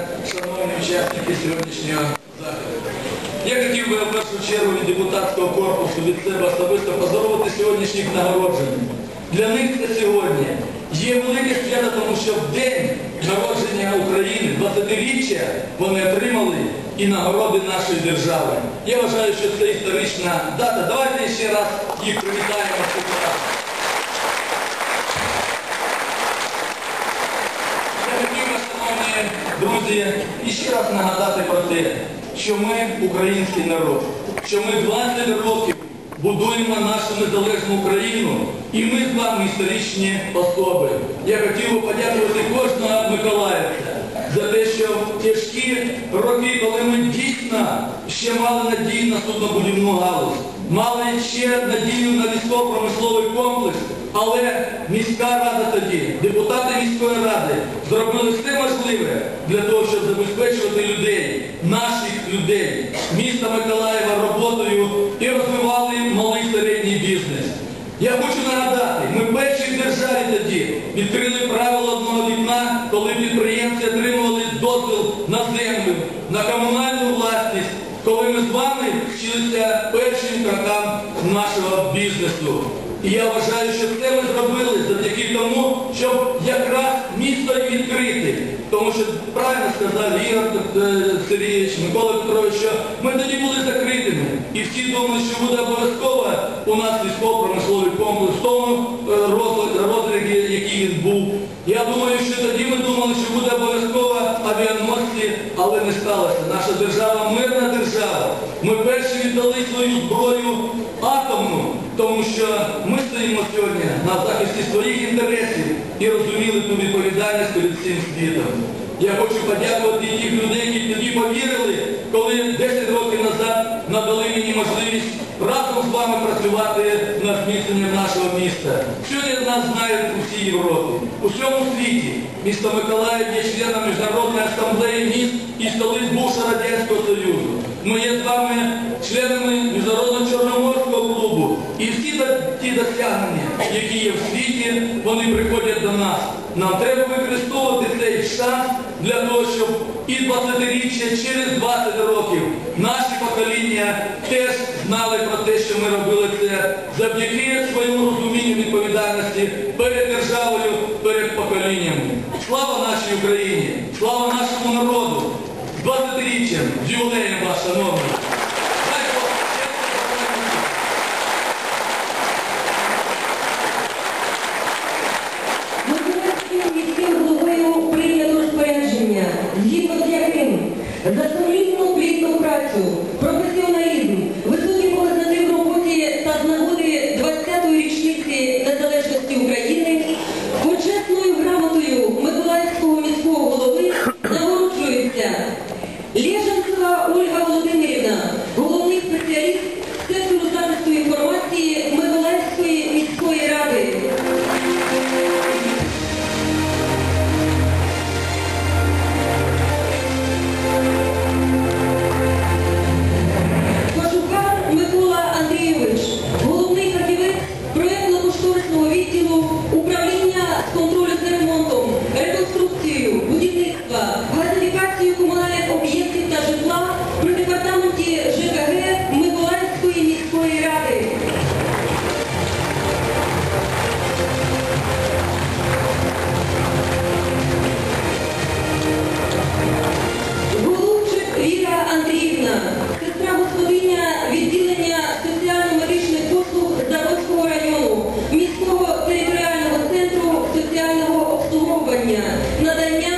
Шановні учасники сьогоднішнього заходу. Я хотів би в першу чергу від депутатського корпусу від себе особисто поздоровити сьогоднішніх нагороджень. Для них це сьогодні є велике свято, тому що в день народження України, 20-річчя, вони отримали і нагороди нашої держави. Я вважаю, що це історична дата. Давайте ще раз їх привітаємо. Я хотів би, шановні друзі, іще раз нагадати про те, що ми український народ, що ми 20 років будуємо нашу незалежну Україну, і ми з вами історичні особи. Я хотів би подякувати кожного миколаївця за те, що в тяжкі роки, коли ми дійсно ще мали надію на суднобудівну галузь, мали ще надію на військово-промисловий комплекс, але міська рада тоді, депутати міської ради зробили все можливе для того, щоб забезпечувати людей, наших людей, міста Миколаєва роботою і розвивали малий середній бізнес. Я хочу нагадати, ми перші в державі тоді відкрили правило одного вікна, коли підприємці отримували дозвіл на землю, на комунальну власність, коли ми з вами вчилися першим крокам нашого бізнесу. І я вважаю, що це ми зробили завдяки тому, щоб якраз місто відкрити. Тому що правильно сказав Ігор е, Сергійович, Микола Петрович, що ми тоді були закритими. І всі думали, що буде обов'язково у нас військово-промисловий комплекс в тому е, який він був. Я думаю, що тоді ми думали, що буде обов'язково авіаносці, але не сталося. Наша держава мирна держава. Ми перші віддали свою зброю атомну, тому що ми стоїмо сьогодні на захисті своїх інтересів і розуміли ту відповідальність перед всім світом. Я хочу подякувати тих людей, які тоді повірили, коли 10 років назад надали мені можливість разом з вами працювати над зміцненням нашого міста. Сьогодні нас знають у всій Європі, у всьому світі. Місто Миколаїв є членом Міжнародної асамблеї міст і столиць бувшого Радянського Союзу. Ми є з вами членами Міжнародного Чорноморського клубу. І всі до- ті досягнення, які є в світі, вони приходять до нас. Нам треба використовувати цей шанс для того, щоб і 20-річчя через 20 років наші покоління теж знали про те, що ми робили це завдяки своєму розумінню відповідальності перед державою, перед поколіннями. Слава нашій Україні! Слава нашому народу! 20-річчям, з ювілеєм вас, шановні! за сумлінну плідну працю, обслуговування, надання